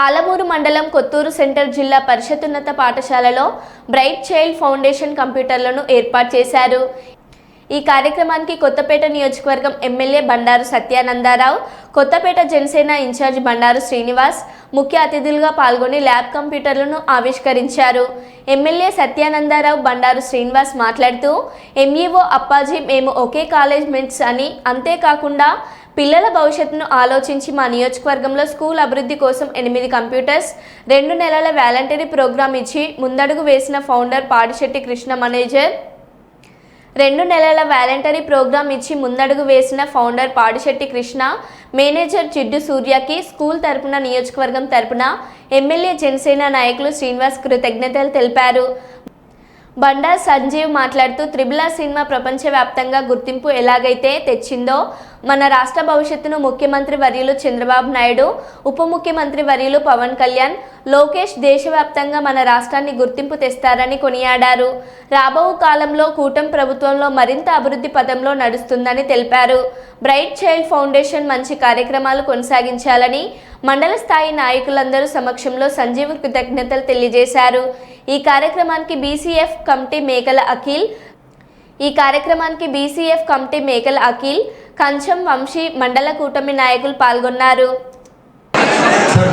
ఆలమూరు మండలం కొత్తూరు సెంటర్ జిల్లా పరిషతున్నత పాఠశాలలో బ్రైట్ చైల్డ్ ఫౌండేషన్ కంప్యూటర్లను ఏర్పాటు చేశారు. ఈ కార్యక్రమానికి కొత్తపేట నియోజకవర్గం MLA Bandaru Satyanandarao Kothapeta Janasena in charge Bandaru Srinivas ముఖ్య అతిథులుగా పాల్గొని ల్యాబ్ కంప్యూటర్లను ఆవిష్కరించారు. ఎమ్మెల్యే సత్యానందారావు బండారు శ్రీనివాస్ మాట్లాడుతూ ఎంఈఓ అప్పాజీ మేము ఒకే కాలేజ్ మేట్స్ అని. అంతేకాకుండా పిల్లల భవిష్యత్తును ఆలోచించి మా నియోజకవర్గంలో స్కూల్ అభివృద్ధి కోసం ఎనిమిది కంప్యూటర్స్ రెండు నెలల వాలంటరీ ప్రోగ్రాం ఇచ్చి ముందడుగు వేసిన ఫౌండర్ పాడిశెట్టి కృష్ణ మేనేజర్ రెండు నెలల వాలంటరీ ప్రోగ్రాం ఇచ్చి ముందడుగు వేసిన ఫౌండర్ పాడిశెట్టి కృష్ణ మేనేజర్ జిడ్డు సూర్యకి స్కూల్ తరపున నియోజకవర్గం తరపున ఎమ్మెల్యే జనసేన నాయకులు శ్రీనివాస్ కృతజ్ఞతలు తెలిపారు. బండా సంజీవ్ మాట్లాడుతూ త్రిబుల సినిమా ప్రపంచవ్యాప్తంగా గుర్తింపు ఎలాగైతే తెచ్చిందో మన రాష్ట్ర భవిష్యత్తును ముఖ్యమంత్రి వర్యులు చంద్రబాబు నాయుడు ఉప ముఖ్యమంత్రి వర్యులు పవన్ కళ్యాణ్ లోకేష్ దేశవ్యాప్తంగా మన రాష్ట్రాన్ని గుర్తింపు తెస్తారని కొనియాడారు. రాబో కాలంలో కూటమి ప్రభుత్వంలో మరింత అభివృద్ధి పదంలో నడుస్తుందని తెలిపారు. బ్రైట్ చైల్డ్ ఫౌండేషన్ మంచి కార్యక్రమాలు కొనసాగించాలని మండల స్థాయి నాయకులందరూ సమక్షంలో సంజీవ్ కృతజ్ఞతలు తెలియజేశారు. ఈ కార్యక్రమానికి బీసీఎఫ్ కమిటీ మేకల అఖిల్ ఈ కార్యక్రమానికి బీసీఎఫ్ కమిటీ మేకల అఖిల్ కంచం వంశీ మండల కూటమి నాయకులు పాల్గొన్నారు. సార్